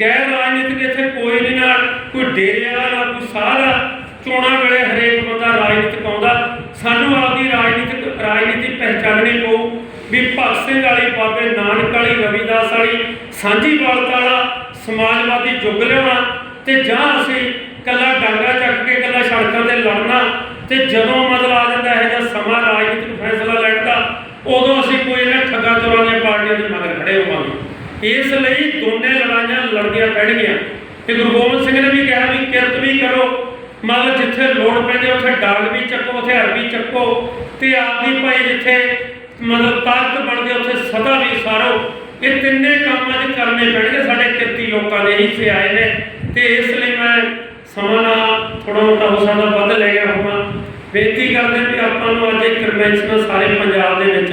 ਗੈਰ ਰਾਜਨੀਤਿਕ ਇੱਥੇ ਕੋਈ ਨਹੀਂ ਨਾ ਕੋਈ ਡੇਰੇ ਵਾਲਾ ਨਾ ਕੋਈ ਸਾਰਾ ਚੋਣਾਂ ਵੇਲੇ ਹਰੇਕ ਬੰਦਾ ਰਾਜਨੀਤਿਕ ਆਉਂਦਾ। ਸਾਨੂੰ ਆਪਦੀ ਰਾਜਨੀਤਿਕ, ਰਾਜਨੀਤੀ ਪਹਿਚਾਨਣੀ ਪਊ। ਵੀ ਭਗਤ ਸਿੰਘ ਵਾਲੀ ਬਾਬੇ ਨਾਨਕ ਵਾਲੀ, ਰਵਿਦਾਸ ਵਾਲੀ, ਸਾਂਝੀ ਵਾਲਾ ਸਮਾਜਵਾਦੀ ਯੁੱਗ ਲਿਆਉਣਾ ਤੇ ਜਾਂ ਅਸੀਂ ਕੱਲਾ ਡਾਂਗਾ ਚੱਕ ਕੇ ਕੱਲਾ ਸੜਕਾਂ ਤੇ ਲੜਨਾ ਤੇ ਜਦੋਂ ਮਤਲਬ ਆ ਜਾਂਦਾ ਹੈ ਜਾਂ ਸਮਾਂ, ਰਾਜਨੀਤਿਕ ਫੈਸਲਾ ਲੈਣ ਦਾ, ਉਦੋਂ ਅਸੀਂ ਕੋਈ ਨਾ ਠੱਗਾ ਚੋਰਾਂ ਦੀਆਂ ਪਾਰਟੀਆਂ ਦੇ ਮਗਰ ਖੜੇ ਹੋਵਾਂਗੇ। ਇਸ ਲਈ ਦੋਨੇ ਲੜਾਈਆਂ ਲੜਨੀਆਂ ਪੈਣਗੀਆਂ। ਤੇ ਗੁਰੂ ਗੋਬਿੰਦ ਸਿੰਘ ਨੇ ਵੀ ਕਿਹਾ ਵੀ ਕਿਰਤ ਵੀ ਕਰੋ ਮਤਲਬ ਜਿੱਥੇ ਲੋੜ ਪੈਂਦੀ ਉੱਥੇ ਡਾਂਗ ਵੀ ਚੱਕੋ ਹਥਿਆਰ ਵੀ ਚੱਕੋ ਤੇ ਆਪਦੀ ਭਾਈ ਜਿੱਥੇ ਮਤਲਬ ਤਾਕਤ ਬਣਦੇ ਉੱਥੇ ਸਦਾ ਵੀ ਸਾਰੋ। ਇਹ ਤਿੰਨੇ ਕੰਮ ਅੱਜ ਕਰਨੇ ਪੈਣਗੇ, ਸਾਡੇ ਕਿਰਤੀ ਲੋਕਾਂ ਦੇ ਹਿੱਸੇ ਆਏ ਨੇ। ਤੇ ਇਸ ਲਈ ਮੈਂ ਸਮਾਂ ਥੋੜਾ ਮੋਟਾ ਹੋ ਸਕਦਾ, ਵੱਧ ਲੈ ਗਿਆ ਹੋਵਾਂ। ਬੇਨਤੀ ਕਰਦੇ ਵੀ ਆਪਾਂ ਨੂੰ ਅੱਜ ਇੱਕ ਕਨਵੈਨਸ਼ਨ ਸਾਰੇ ਪੰਜਾਬ ਦੇ ਵਿੱਚ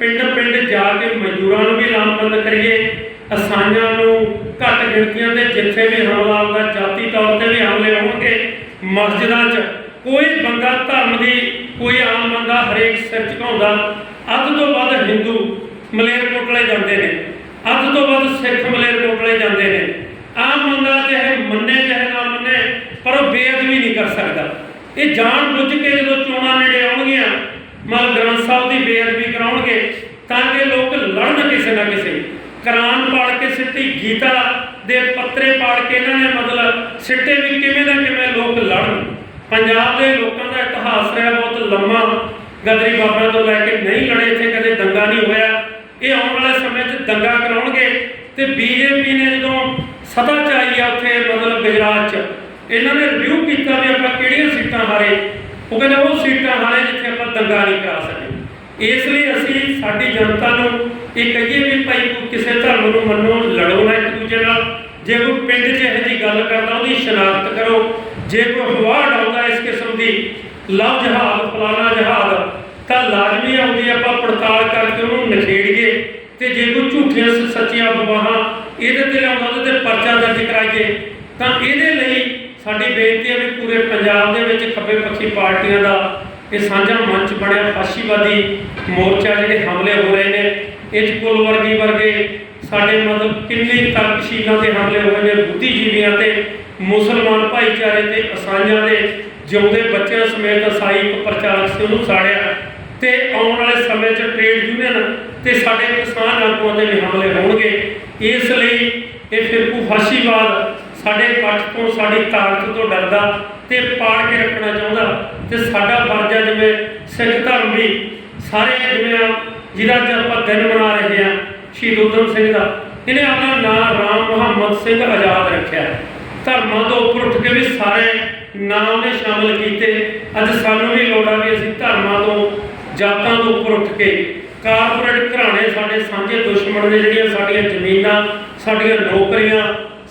ਪਿੰਡ ਪਿੰਡ ਜਾ ਕੇ ਮਜ਼ਦੂਰਾਂ ਨੂੰ ਵੀ ਲਾਮਬੰਦ ਕਰੀਏ। ਅਸਾਨਾਂ ਨੂੰ ਘੱਟ ਗਿਣਤੀਆਂ ਦੇ ਜਿੱਥੇ ਵੀ ਹਮਲਾ ਆਉਂਦਾ ਜਾਤੀ ਤੌਰ ਤੇ ਵੀ ਹਮਲੇ ਹੋਣਗੇ, ਮਸਜਿਦਾਂ 'ਚ। ਕੋਈ ਬੰਦਾ ਧਰਮ ਦੀ ਕੋਈ ਆਮ ਬੰਦਾ ਹਰੇਕ ਸਿਰ ਝੁਕਾਉਂਦਾ ਅੱਧ ਤੋਂ ਵੱਧ ਹਿੰਦੂ ਮਲੇਰਕੋਟਲੇ ਜਾਂਦੇ ਨੇ। ਅੱਧ ਤੋਂ ਵੱਧ ਸਿੱਖ ਮਲੇਰਕੋਟਲੇ ਜਾਂਦੇ ਨੇ। ਆਮ ਬੰਦਾ ਚਾਹੇ ਮੰਨੇ, ਚਾਹੇ ਨਾ ਮੰਨੇ, ਪਰ ਉਹ ਬੇਅਦਬੀ ਨਹੀਂ ਕਰ ਸਕਦਾ। ਇਹ ਜਾਣ ਬੁੱਝ ਕੇ ਜਦੋਂ ਚੋਣਾਂ ਨੇੜੇ ਆਉਣਗੀਆਂ ਮਲ ਗ੍ਰੰਥ ਸਾਹਿਬ ਦੀ ਬੇਅਦਬੀ ਕਰਾਉਣਗੇ, ਤਾਂ ਕਿ ਲੋਕ ਲੜਨ ਕਿਸੇ ਨਾ ਕਿਸੇ। ਕੁਰਾਨ ਪਾੜ ਕੇ ਸਿੱਟੀ ਗੀਤਾ ਦੇ ਪੱਤਰੇ ਪਾੜ ਕੇ ਇਹਨਾਂ ਨੇ ਮਤਲਬ ਸਿੱਟੇ ਵੀ ਕਿਵੇਂ ਨਾ ਕਿਵੇਂ ਲੋਕ ਲੜਨ। ਪੰਜਾਬ ਦੇ ਲੋਕਾਂ ਦਾ ਇਤਿਹਾਸ ਰਿਹਾ ਬਹੁਤ ਲੰਮਾ। ਗਦਰੀ ਬਾਬਿਆਂ ਤੋਂ ਲੈ ਕੇ ਨਹੀਂ ਲੜੇ ਇੱਥੇ ਕਦੇ ਦੰਗਾ ਨਹੀਂ ਹੋਇਆ। ਇਹ ਆਉਣ ਵਾਲੇ ਸਮੇਂ 'ਚ ਦੰਗਾ ਕਰਾਉਣਗੇ ਤੇ ਬੀਜੇਪੀ ਨੇ ਜਦੋਂ ਸਤਾ ਚ ਆਈ ਆ ਉੱਥੇ, ਮਤਲਬ ਗੁਜਰਾਤ 'ਚ, ਇਹਨਾਂ ਨੇ ਰਿਵਿਊ ਕੀਤਾ ਵੀ ਆਪਾਂ ਕਿਹੜੀਆਂ ਸੀਟਾਂ ਹਾਰੇ। ਉਹ ਕਹਿੰਦੇ ਉਹ ਸੀਟਾਂ ਹਾਰੇ ਜਿੱਥੇ ਆਪਾਂ ਦੰਗਾ ਨਹੀਂ ਕਰਾ ਸਕੇ। ਇਸ ਲਈ ਅਸੀਂ, ਸਾਡੀ ਜਨਤਾ ਨੂੰ ਇਹ ਕਹੀਏ ਵੀ ਭਾਈ ਕੋਈ ਕਿਸੇ ਧਰਮ ਨੂੰ ਮੰਨੋ, ਲੜੋ ਨਾ ਇੱਕ ਦੂਜੇ ਨਾਲ। ਜੇ ਕੋਈ ਪਿੰਡ 'ਚ ਇਹੋ ਜਿਹੀ ਗੱਲ ਕਰਦਾ, ਉਹਦੀ ਸ਼ਨਾਖਤ ਕਰੋ। ਜੇ ਕੋਈ ਹਵਾ ਡਾਉਂਦਾ ਇਸ ਕਿਸਮ ਦੀ, ਲਵ ਜਹਾਦ ਫਲਾਣਾ ਜਹਾਦ ਤਾਂ ਲਾਜ਼ਮੀ ਆਉਂਦੀ ਆਪਾਂ ਪੜਤਾਲ ਕਰਕੇ ਉਹਨੂੰ ਨਖੇੜੀਏ। ਤੇ ਜੇ ਕੋਈ ਝੂਠੀਆਂ ਸੱਚੀਆਂ ਅਫਵਾਹਾਂ ਇਹਦੇ ਤੇ ਲਿਆਉਂਦਾ, ਉਹਦੇ ਤੇ ਪਰਚਾ ਦਰਜ ਕਰਾਈਏ, ਤਾਂ ਇਹਦੇ ਲਈ ਸਾਡੀ ਬੇਨਤੀ ਹੈ ਵੀ ਪੂਰੇ ਪੰਜਾਬ ਦੇ ਵਿੱਚ ਖੱਬੇ ਪੱਖੀ ਪਾਰਟੀਆਂ ਦਾ ਇਹ ਸਾਂਝਾ ਮੰਚ ਬਣਿਆ, ਫਾਸ਼ੀਵਾਦੀ ਮੋਰਚਾ ਜਿਹੜੇ ਹਮਲੇ ਹੋ ਰਹੇ ਨੇ, ਇਹ ਕੁੱਲ ਵਰਗੀ ਵਰਗੇ ਸਾਡੇ ਮਤਲਬ ਕਿੰਨੇ ਤਰਕਸ਼ੀਲਾਂ ਤੇ ਹਮਲੇ ਹੋਏ ਨੇ ਬੁੱਧੀਜੀਵੀਆਂ ਤੇ ਮੁਸਲਮਾਨ ਭਾਈਚਾਰੇ ਤੇ ਇਸਾਈਆਂ ਦੇ ਜਿਉਂਦੇ ਬੱਚਿਆਂ ਸਮੇਤ ਇਸਾਈ ਪ੍ਰਚਾਰਕ ਸੀ, ਉਹਨੂੰ ਸਾੜਿਆ। ਤੇ ਆਉਣ ਵਾਲੇ ਸਮੇਂ 'ਚ ਟ੍ਰੇਡ ਯੂਨੀਅਨ ਤੇ ਸਾਡੇ ਕਿਸਾਨ ਆਗੂਆਂ ਦੇ ਵੀ ਹਮਲੇ ਹੋਣਗੇ। ਇਸ ਲਈ ਇਹ ਫਿਰਕੂ ਫਾਸ਼ੀਵਾਦ ਸਾਡੇ ਇਕੱਠ ਤੋਂ, ਸਾਡੀ ਤਾਕਤ ਤੋਂ ਡਰਦਾ ਤੇ ਪਾੜ ਕੇ ਰੱਖਣਾ ਚਾਹੁੰਦਾ। ਤੇ ਸਾਡਾ ਫਰਜ਼ ਹੈ ਜਿਵੇਂ ਸਿੱਖ ਧਰਮ ਵੀ, ਸਾਰੇ ਜਿਵੇਂ ਆ, ਜਿਹਦਾ ਆਪਾਂ ਦਿਨ ਮਨਾ ਰਹੇ ਆ, ਸ਼ਹੀਦ ਊਧਮ ਸਿੰਘ ਦਾ, ਇਹਨੇ ਆਪਣਾ ਨਾਮ ਰਾਮ ਮੁਹੰਮਦ ਸਿੰਘ ਆਜ਼ਾਦ ਰੱਖਿਆ। ਧਰਮਾਂ ਤੋਂ ਉੱਪਰ ਉੱਠ ਕੇ ਵੀ ਸਾਰੇ ਨਾਮ ਨੇ ਸ਼ਾਮਲ ਕੀਤੇ। ਅੱਜ ਸਾਨੂੰ ਵੀ ਲੋੜ ਆ ਵੀ ਅਸੀਂ ਧਰਮਾਂ ਤੋਂ, ਜਾਤਾਂ ਤੋਂ ਉੱਪਰ ਉੱਠ ਕੇ, ਕਾਰਪੋਰੇਟ ਘਰਾਣੇ ਸਾਡੇ ਸਾਂਝੇ ਦੁਸ਼ਮਣ ਨੇ ਜਿਹੜੀਆਂ ਸਾਡੀਆਂ ਜ਼ਮੀਨਾਂ, ਸਾਡੀਆਂ ਨੌਕਰੀਆਂ,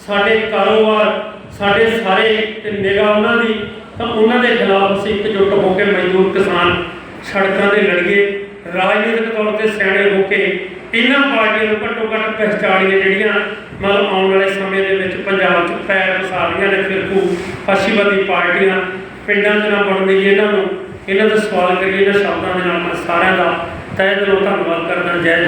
ਸਾਡੇ ਕਾਰੋਬਾਰ, ਸਾਡੇ ਸਾਰੇ ਤੇ ਨਿਗਾਹ ਉਹਨਾਂ ਦੀ, ਤਾਂ ਉਹਨਾਂ ਦੇ ਖਿਲਾਫ ਅਸੀਂ ਇਕਜੁੱਟ ਹੋ ਕੇ ਮਜ਼ਦੂਰ ਕਿਸਾਨ ਸੜਕਾਂ ਤੇ ਲੜੀਏ। ਰਾਜਨੀਤਿਕ ਤੌਰ ਤੇ ਸਿਆਣੇ ਹੋ ਕੇ ਇਹਨਾਂ ਪਾਰਟੀਆਂ ਨੂੰ ਘੱਟੋ ਘੱਟ ਪਹਿਚਾਣੀਏ ਜਿਹੜੀਆਂ ਮਤਲਬ ਆਉਣ ਵਾਲੇ ਸਮੇਂ ਦੇ ਵਿੱਚ ਪੰਜਾਬ 'ਚ ਪੈਰ ਪਸਾਰ ਨੇ ਫਿਰਕੂ ਫਾਸ਼ੀਵਾਦੀ ਪਾਰਟੀਆਂ, ਪਿੰਡਾਂ ਦੇ ਨਾਲ ਬਣ ਗਈ ਇਹਨਾਂ ਨੂੰ। ਇਹਨਾਂ ਦਾ ਸਵਾਲ ਕਰੀਏ, ਇਹਨਾਂ ਸ਼ਬਦਾਂ ਦੇ ਨਾਲ ਮੈਂ ਸਾਰਿਆਂ ਦਾ ਤਹਿ ਦਿਲੋਂ ਧੰਨਵਾਦ ਕਰਦਾ, ਜੈ